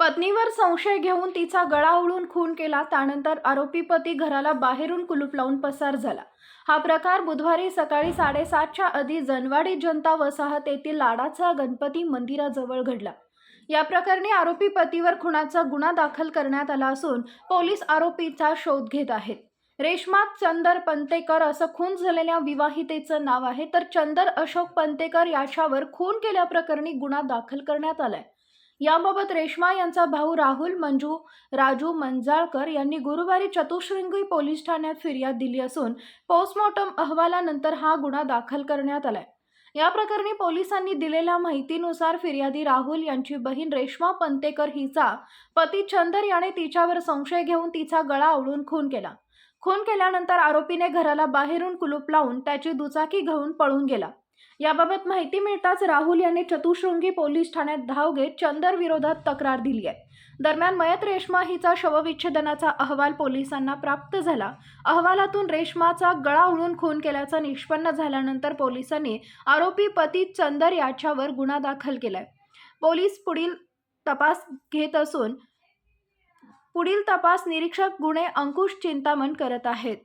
पत्नीवर संशय घेऊन तिचा गळा उळून खून केला. त्यानंतर आरोपी पती घराला बाहेरून कुलूप लावून पसार झाला. हा प्रकार बुधवारी सकाळी साडेसातच्या आधी जनवाडी जनता वसाहत येथील लाडाचा गणपती मंदिराजवळ घडला. या प्रकरणी आरोपी पतीवर खुनाचा गुन्हा दाखल करण्यात आला असून पोलीस आरोपीचा शोध घेत आहेत. रेश्मा चंदर पंतेकर असं खून झालेल्या विवाहितेचं नाव आहे. तर चंदर अशोक पंतेकर याच्यावर खून केल्याप्रकरणी गुन्हा दाखल करण्यात आलाय. याबाबत रेश्मा यांचा भाऊ राहुल मंजू राजू मंजाळकर यांनी गुरुवारी चतुश्रृंगी पोलीस ठाण्यात फिर्याद दिली असून पोस्टमॉर्टम अहवालानंतर हा गुन्हा दाखल करण्यात आलाय. या प्रकरणी पोलिसांनी दिलेल्या माहितीनुसार फिर्यादी राहुल यांची बहीण रेश्मा पंतेकर हिचा पती चंदर याने तिच्यावर संशय घेऊन तिचा गळा आवळून खून केला. खून केल्यानंतर आरोपीने घराला बाहेरून कुलूप लावून त्याची दुचाकी घेऊन पळून गेला. याबाबत माहिती मिळताच राहुल यांनी चतुशृंगी पोलीस ठाण्यात धाव घेत चंदर विरोधात तक्रार दिली आहे. दरम्यान मयत रेश्मा हिचा शवविच्छेदनाचा अहवाल पोलिसांना प्राप्त झाला. अहवालातून रेश्माचा गळा उडून खून केल्याचं निष्पन्न झाल्यानंतर पोलिसांनी आरोपी पती चंदर याच्यावर गुन्हा दाखल केलाय. पोलीस पुढील तपास घेत असून पुढील तपास निरीक्षक गुन्हे अंकुश चिंतामण करत आहेत.